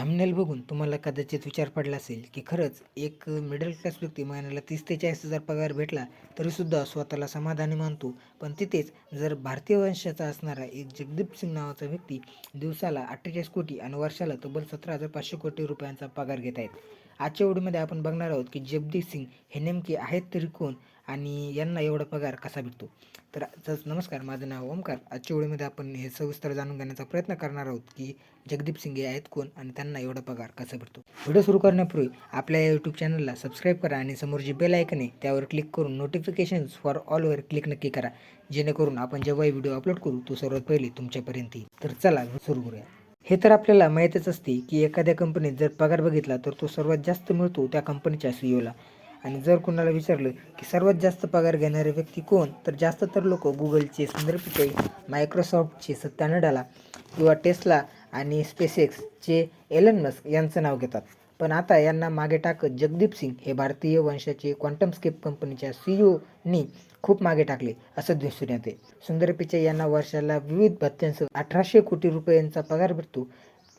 Thumbnail बघून तुम्हाला कदाचित विचार पडला असेल की खरंच एक मिडल क्लास व्यक्ती महिन्याला तीस ते चाळीस हजार पगार भेटला तरीसुद्धा स्वतःला समाधानी मानतो. पण तिथेच जर भारतीय वंशाचा असणारा एक जगदीप सिंग नावाचा व्यक्ती दिवसाला अठ्ठेचाळीस कोटी आणि वर्षाला तब्बल सतरा हजार पाचशे कोटी रुपयांचा पगार घेत आहेत. आजच्या व्हिडिओमध्ये आपण बघणार आहोत की जगदीप सिंग हे नेमके आहेत तरी कोण आणि यांना एवढा पगार कसा भेटतो? तर तस नमस्कार माझं नाव ओमकार. आजच्या व्हिडिओमध्ये आपण हे सविस्तर जाणून घेण्याचा प्रयत्न करणार आहोत की जगदीप सिंग हे आहेत कोण आणि त्यांना एवढा पगार कसा भेटतो? व्हिडिओ सुरू करण्यापूर्वी आपल्या या यूट्यूब चॅनलला सबस्क्राईब करा आणि समोर जी बेल ऐकन आहे त्यावर क्लिक करून नोटिफिकेशन्स फॉर ऑलवर क्लिक नक्की करा. जेणेकरून आपण जेव्हाही व्हिडिओ अपलोड करू तो सर्वात पहिले तुमच्यापर्यंत येईल. तर चला सुरू करूया. हे तर आपल्याला माहीतच असते की एखाद्या कंपनीत जर पगार बघितला तर तो सर्वात जास्त मिळतो त्या कंपनीच्या सीईओला आणि जर कोणाला विचारलं की सर्वात जास्त पगार घेणारे व्यक्ती कोण तर जास्त तर लोक गुगलचे सुंदर पिचाई मायक्रोसॉफ्टचे सत्या नडाला किंवा टेस्ला आणि स्पेसएक्सचे एलन मस्क यांचं नाव घेतात. पण आता यांना मागे टाकत जगदीप सिंग हे भारतीय वंशाचे क्वांटम स्केप कंपनीच्या सीईओनी खूप मागे टाकले असं दिसून येते. सुंदर पिचाई यांना वर्षाला विविध भत्त्यांसह अठराशे कोटी रुपयांचा पगार भेटतो.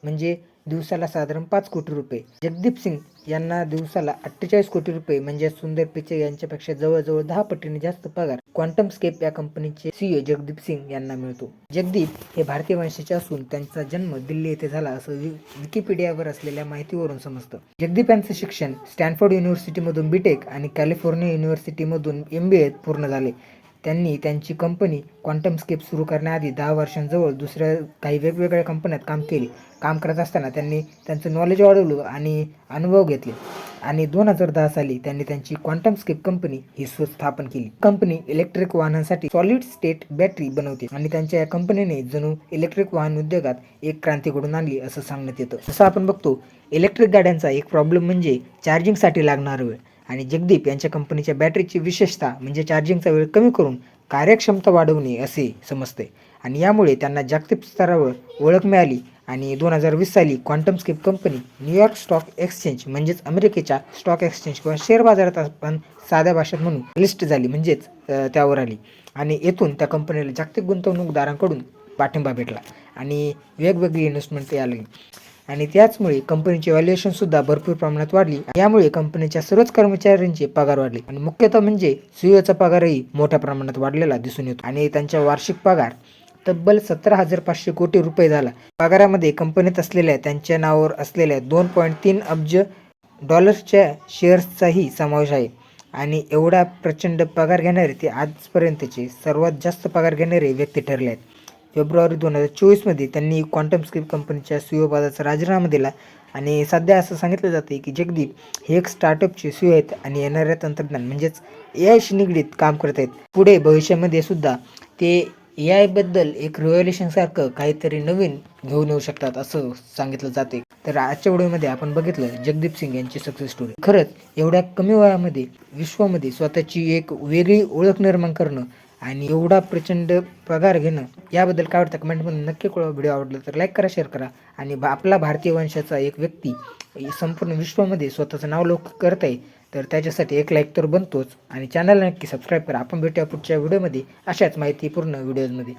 म्हणजे दिवसाला साधारण पाच कोटी रुपये. जगदीप सिंग यांना दिवसाला अठ्ठेचाळीस कोटी रुपये म्हणजे सुंदर पिचे यांच्यापेक्षा जवळजवळ दहा पटीने जास्त पगार क्वांटम स्केप या कंपनीचे सीईओ जगदीप सिंग यांना मिळतो. जगदीप हे भारतीय वंशाचे असून त्यांचा जन्म दिल्ली येथे झाला असं विकिपीडियावर असलेल्या माहितीवरून समजतं. जगदीप यांचं शिक्षण स्टॅनफोर्ड युनिव्हर्सिटीमधून बीटेक आणि कॅलिफोर्निया युनिव्हर्सिटीमधून एम बी एत पूर्ण झाले. त्यांनी त्यांची कंपनी क्वांटम स्केप सुरू करण्याआधी दहा वर्षांजवळ दुसऱ्या काही वेगवेगळ्या कंपन्यात काम केले. काम करत असताना त्यांनी त्यांचं नॉलेज वाढवलं आणि अनुभव घेतले. आणि दोन हजार दहा साली त्यांनी त्यांची क्वांटम स्केप कंपनी ही स्थापन केली. कंपनी इलेक्ट्रिक वाहनांसाठी सॉलिड स्टेट बॅटरी बनवते आणि त्यांच्या या कंपनीने जणू इलेक्ट्रिक वाहन उद्योगात एक क्रांती घडून आणली असं सांगण्यात येतं. जसं आपण बघतो इलेक्ट्रिक गाड्यांचा एक प्रॉब्लेम म्हणजे चार्जिंगसाठी लागणारा वेळ. आणि जगदीप यांच्या कंपनीच्या बॅटरीची विशेषता म्हणजे चार्जिंगचा वेळ कमी करून कार्यक्षमता वाढवणे असे समजते. आणि यामुळे त्यांना जागतिक स्तरावर ओळख मिळाली आणि दोन हजार वीस साली QuantumScape company New York stock exchange म्हणजेच अमेरिकेच्या स्टॉक एक्सचेंज किंवा शेअर बाजारात आपण साध्या भाषेत म्हणून लिस्ट झाली म्हणजेच त्यावर आली. आणि येथून त्या कंपनीला जागतिक गुंतवणूकदारांकडून पाठिंबा भेटला आणि वेगवेगळी इन्व्हेस्टमेंट यायला लागली. आणि त्याचमुळे कंपनीचे व्हॅल्युएशन सुद्धा भरपूर प्रमाणात वाढली. यामुळे कंपनीच्या सर्वच कर्मचाऱ्यांचे पगार वाढले. आणि मुख्यतः म्हणजे सीईओचा पगारही मोठ्या प्रमाणात वाढलेला दिसून येतो. आणि त्यांचा वार्षिक पगार तब्बल सतरा हजार पाचशे कोटी रुपये झाला. पगारामध्ये कंपनीत असलेल्या त्यांच्या नावावर असलेल्या दोन पॉईंट तीन अब्ज डॉलर्सच्या शेअर्सचाही समावेश आहे. आणि एवढा प्रचंड पगार घेणारे ते आजपर्यंतचे सर्वात जास्त पगार घेणारे व्यक्ती ठरले आहेत. फेब्रुवारी दोन हजार चोवीसमध्ये त्यांनी क्वांटम स्क्रिप्ट कंपनीच्या सीओ पदाचा राजीनामा दिला. आणि सध्या असं सांगितलं जाते की जगदीप हे एक स्टार्टअपचे सीओ आहेत आणि येणाऱ्या तंत्रज्ञान म्हणजेच ए आयशी निगडीत काम करत आहेत. पुढे भविष्यामध्ये सुद्धा ते ए आयबद्दल एक रिव्हॉल्युशनसारखं काहीतरी नवीन घेऊन येऊ शकतात असं सांगितलं जाते तर आजच्या व्हिडिओमध्ये आपण बघितलं जगदीप सिंग यांची सक्सेस स्टोरी खरंच एवढ्या कमी वयामध्ये विश्वामध्ये स्वतःची एक वेगळी ओळख निर्माण करणं आणि एवढा प्रचंड पगार घेणं याबद्दल काय वाटतं? कमेंटमध्ये नक्की कळवा. व्हिडिओ आवडला तर लाईक करा शेअर करा. आणि आपला भारतीय वंशाचा एक व्यक्ती संपूर्ण विश्वामध्ये स्वतःचं नाव लोक करत आहे तर त्याच्यासाठी एक लाईक तर बनतोच. आणि चॅनलला नक्की सबस्क्राईब करा. आपण भेटूया पुढच्या व्हिडिओमध्ये अशाच माहितीपूर्ण व्हिडिओजमध्ये